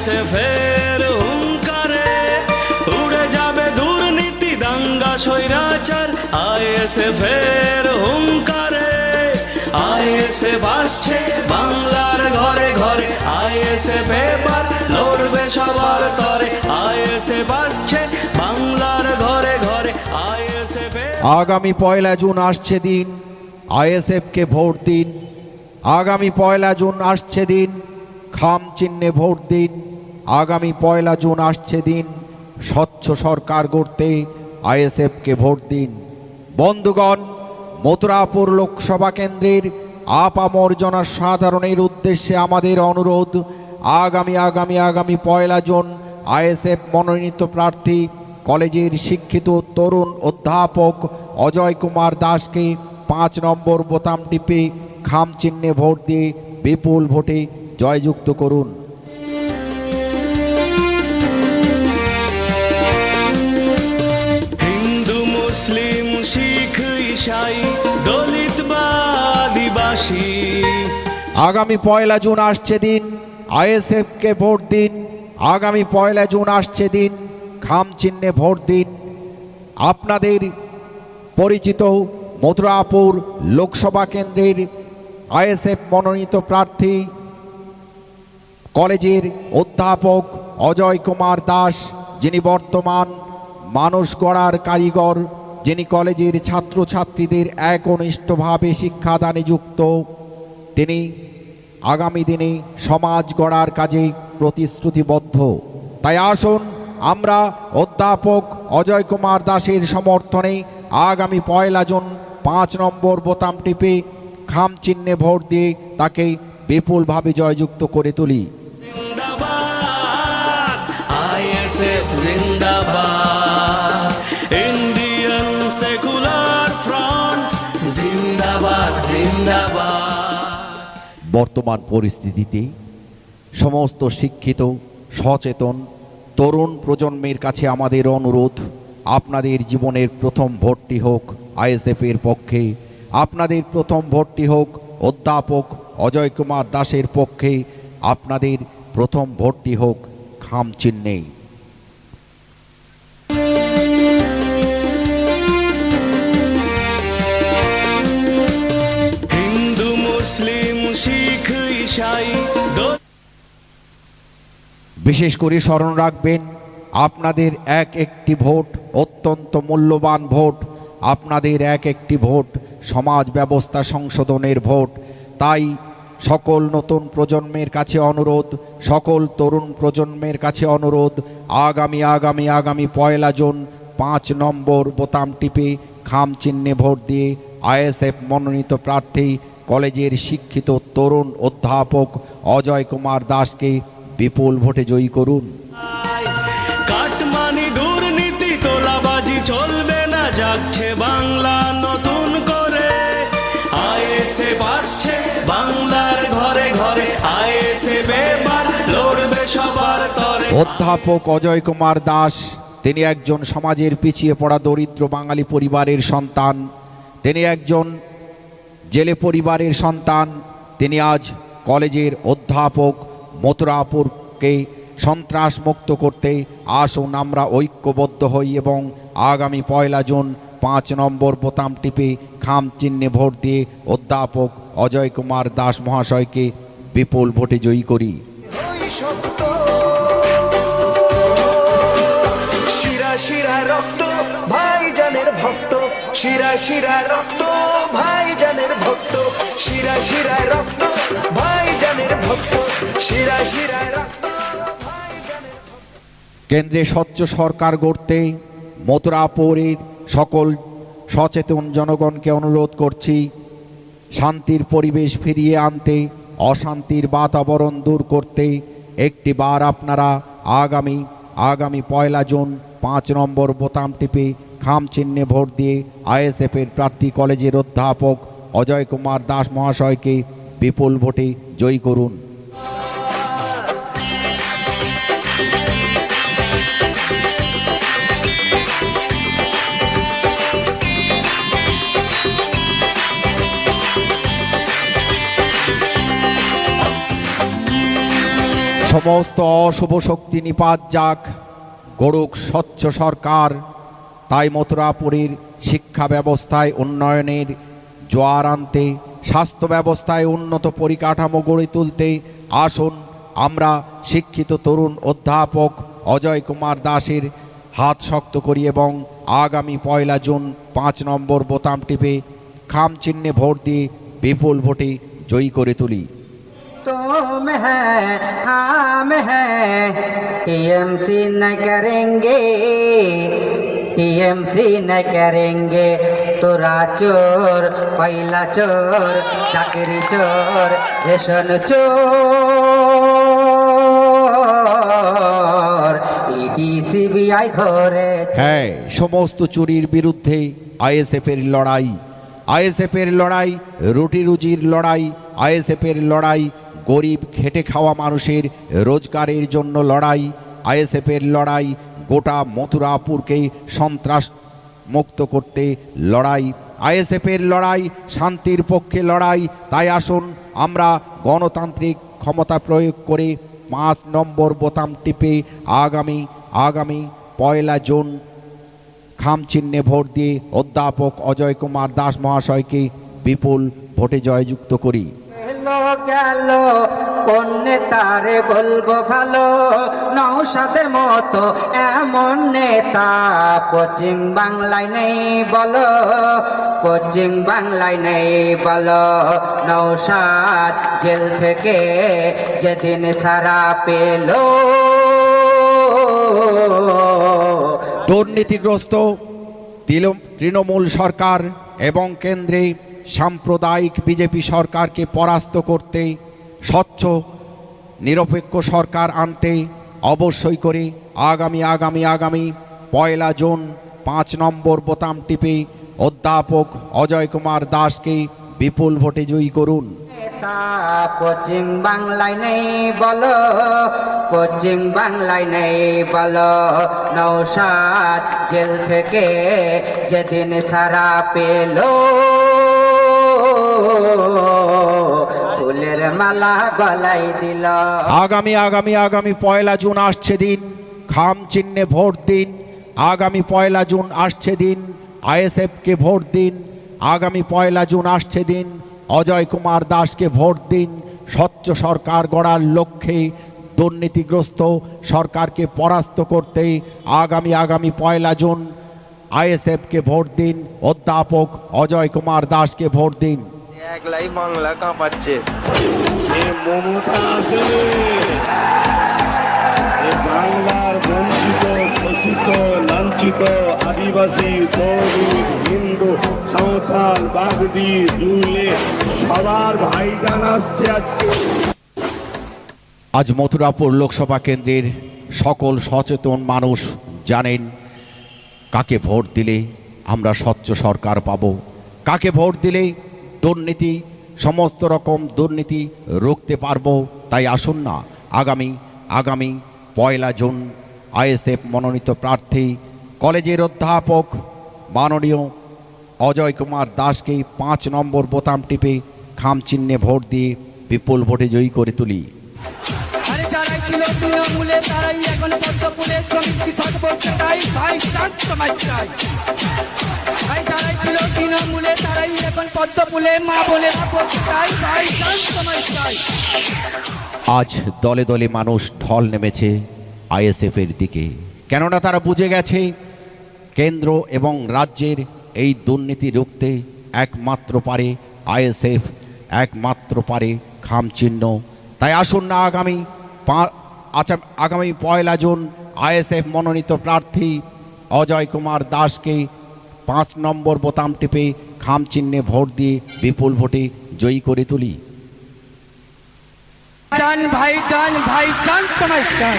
আইএসএফের হুঙ্কারে উড়ে যাবে দুর্নীতি দাঙ্গা স্বৈরাচার। আইএসএফের হুঙ্কারে আইএসএফ আসছে বাংলার ঘরে ঘরে। আইএসএফ এবার লড়বে সবার তরে। আইএসএফ আসছে বাংলার ঘরে ঘরে। আইএসএফ আগামী পয়লা জুন আসছে দিন, আইএসএফকে ভোট দিন। আগামী পয়লা জুন আসছে দিন, খাম চিহ্নে ভোট দিন। আগামী পয়লা জুন আসছে দিন। স্বচ্ছ সরকার গড়তে আইএসএফকে ভোট দিন। বন্ধুগণ, মথুরাপুর লোকসভা কেন্দ্রের আপামর জনসাধারণের উদ্দেশ্যে আমাদের অনুরোধ, আগামী আগামী আগামী পয়লা জুন আইএসএফ মনোনীত প্রার্থী কলেজের শিক্ষিত তরুণ অধ্যাপক অজয় কুমার দাসকে পাঁচ নম্বর বোতাম টিপে খাম চিহ্নে ভোট দিয়ে বিপুল ভোটে জয়যুক্ত করুন। আদিবাসী আগামী পয়লা জুন আসছে দিন, আইএসএফকে ভোট দিন। আগামী পয়লা জুন আসছে দিন, খাম চিহ্নে ভোট দিন। আপনাদের পরিচিত মথুরাপুর লোকসভা কেন্দ্রের আইএসএফ মনোনীত প্রার্থী, কলেজের অধ্যাপক অজয় কুমার দাস, যিনি বর্তমান মানুষ গড়ার কারিগর যিনি কলেজের ছাত্রছাত্রীদের একনিষ্ঠভাবে শিক্ষাদানে যুক্ত, তিনি আগামী দিনে সমাজ গড়ার কাজে প্রতিশ্রুতিবদ্ধ। তাই আসুন আমরা অধ্যাপক অজয় কুমার দাসের সমর্থনে আগামী পয়লা জুন পাঁচ নম্বর বোতাম টিপে খাম চিহ্নে ভোট দিয়ে তাকে বিপুলভাবে জয়যুক্ত করে তুলি। বর্তমান পরিস্থিতিতে সমস্ত শিক্ষিত, সচেতন তরুণ প্রজন্মের কাছে আমাদের অনুরোধ, আপনাদের জীবনের প্রথম ভোটটি হোক আইএসএফের পক্ষে, আপনাদের প্রথম ভোটটি হোক অধ্যাপক অজয় কুমার দাসের পক্ষে, আপনাদের প্রথম ভোটটি হোক খাম চিহ্নে মুসলিম, শিখ ইসাই বিশেষ করে স্মরণ রাখবেন, আপনাদের এক একটি ভোট অত্যন্ত মূল্যবান ভোট, আপনাদের এক একটি ভোট সমাজ ব্যবস্থা সংশোধনের ভোট। তাই সকল নতুন প্রজন্মের কাছে অনুরোধ, সকল তরুণ প্রজন্মের কাছে অনুরোধ, আগামী আগামী আগামী পয়লা জুন পাঁচ নম্বর বোতাম টিপে খাম চিহ্নে ভোট দিয়ে আইএসএফ মনোনীত প্রার্থী কলেজের শিক্ষিত তরুণ অধ্যাপক অজয় কুমার দাসকে বিপুল ভোটে জয়ী করুন। কাটমানি দুর্নীতি তোলাবাজি চলবে না যাচ্ছে বাংলা নতুন করে। আইএসএ আসছে বাংলার ঘরে ঘরে আইএসএ এবার লড়বে সবার তরে। অধ্যাপক অজয় কুমার দাস তিনি একজন সমাজের পিছিয়ে পড়া দরিদ্র বাঙালি পরিবারের সন্তান। তিনি একজন জেলে পরিবারের সন্তান, তিনি আজ কলেজের অধ্যাপক মথুরাপুরকে সন্ত্রাস মুক্ত করতে আসুন, আমরা ঐক্যবদ্ধ হই এবং আগামী পয়লা জুন পাঁচ নম্বর বোতাম টিপে খাম চিহ্নে ভোট দিয়ে অধ্যাপক অজয় কুমার দাস মহাশয়কে বিপুল ভোটে জয়ী করি। শিরা শিরা রক্ত, ভাইজানের ভক্ত, শিরা শিরা রক্ত। ভাইজানের ভক্ত শিরা শিরা রক্ত, ভাইজানের ভক্ত শিরা শিরা রক্ত কেন্দ্রে স্বচ্ছ সরকার গড়তে মথুরাপুরের সকল সচেতন জনগণকে অনুরোধ করছি, শান্তির পরিবেশ ফিরিয়ে আনতে, অশান্তির বাতাবরণ দূর করতে একটি বার আপনারা আগামী আগামী পয়লা জুন পাঁচ নম্বর বোতাম টিপে খাম চিহ্নে ভোট দিয়ে আইএসএফের প্রার্থী কলেজের অধ্যাপক অজয় কুমার দাস মহাশয়কে বিপুল ভোটে জয়ী করুন। সমস্ত অশুভ শক্তি নিপাত যাক, গড়ুক স্বচ্ছ সরকার। তাই মথুরাপুরীর শিক্ষা ব্যবস্থায় উন্নয়নের জোয়ার আনতে স্বাস্থ্য ব্যবস্থায় উন্নত পরিকাঠামো গড়ে তুলতে আসুন আমরা শিক্ষিত তরুণ অধ্যাপক অজয় কুমার দাসের হাত শক্ত করি এবং আগামী পয়লা জুন পাঁচ নম্বর বোতাম টিপে খাম চিহ্নে ভোট দিয়ে বিপুল ভোটে জয়ী করে তুলি तुम है हम है टीएमसी न करेंगे टीएमसी न करेंगे तोरा चोर पहला चोर चाकरी चोर रेशन चोर ইডি সিবিআই ধরে হ্যাঁ সমস্ত চুরির বিরুদ্ধে আইএসএফের লড়াই আইএসএফের লড়াই রুটি রুজির লড়াই আইএসএফের লড়াই গরিব খেটে খাওয়া মানুষের রোজগারের জন্য লড়াই আইএসএফের লড়াই গোটা মথুরাপুরকে সন্ত্রাস মুক্ত করতে লড়াই। আইএসএফের লড়াই, শান্তির পক্ষে লড়াই। তাই আসুন আমরা গণতান্ত্রিক ক্ষমতা প্রয়োগ করে পাঁচ নম্বর বোতাম টিপে আগামী আগামী পয়লা জুন খাম চিহ্নে ভোট দিয়ে অধ্যাপক অজয় কুমার দাস মহাশয়কে বিপুল ভোটে জয়যুক্ত করি। কোন নেতারে বলব ভালো নৌসাদের মতো এমন নেতা। কোচিং বাংলায় নেই বলো কোচিং বাংলায় নেই বলো। নৌসাদ জেল থেকে যেদিন সারা পেল। দুর্নীতিগ্রস্ত তৃণমূল সরকার এবং কেন্দ্রে সাম্প্রদায়িক বিজেপি সরকারকে পরাস্ত করতে স্বচ্ছ, নিরপেক্ষ সরকার আনতে অবশ্যই করে আগামী আগামী আগামী পয়লা জুন পাঁচ নম্বর বোতাম টিপে অধ্যাপক অজয় কুমার দাসকে বিপুল ভোটে জয়ী করুন। কোচিং বাংলায় নেই বলো কোচিং বাংলায় নেই বলো নৌসাদ জেল থেকে যেদিন সারা পেল। আগামী আগামী আগামী পয়লা জুন আসছে দিন। খাম চিহ্নে ভোট দিন। আগামী পয়লা জুন আসছে দিন। আইএসএফকে ভোট দিন। আগামী পয়লা জুন আসছে দিন। অজয় কুমার দাসকে ভোট দিন। স্বচ্ছ সরকার গড়ার লক্ষ্যে দুর্নীতিগ্রস্ত সরকারকে পরাস্ত করতে আগামী আগামী পয়লা জুন আইএসএফকে ভোট দিন। অধ্যাপক অজয় কুমার দাসকে ভোট দিন। একলাই বাংলা কাঁপাচ্ছে। মমতা বাংলার বঞ্চিত শোষিত লাঞ্ছিত আদিবাসী দলিত হিন্দু সাঁওতাল বাগদি জুলে সবার ভাইজান আসছে আজকে। আজ মথুরাপুর লোকসভা কেন্দ্রের সকল সচেতন মানুষ জানেন কাকে ভোট দিলে আমরা স্বচ্ছ সরকার পাব কাকে ভোট দিলে দুর্নীতি, সমস্ত রকম দুর্নীতি রুখতে পারব, তাই আসুন না। আগামী আগামী পয়লা জুন আইএসএফ মনোনীত প্রার্থী, কলেজের অধ্যাপক মাননীয় অজয় কুমার দাসকে পাঁচ নম্বর বোতাম টিপে খাম চিহ্নে ভোট দিয়ে বিপুল ভোটে জয়ী করে তুলি। এখন ভাই ছিল তৃণমূলে তারাই এখন মা বলছে তাই ভাই আজ দলে দলে মানুষ ঢল নেমেছে আইএসএফের দিকে। কেননা তারা বুঝে গেছে, কেন্দ্র এবং রাজ্যের এই দুর্নীতি রুখতে একমাত্র পারে আইএসএফ, একমাত্র পারে খাম চিহ্ন। তাই আসুন না আগামী আচ্ছা আগামী পয়লা জুন আইএসএফ মনোনীত প্রার্থী অজয় কুমার দাসকে পাঁচ নম্বর বোতাম টিপে খাম চিহ্নে ভোট দিয়ে বিপুল ভোটে জয়ী করে তুলি। চান ভাই চান ভাই চান চাই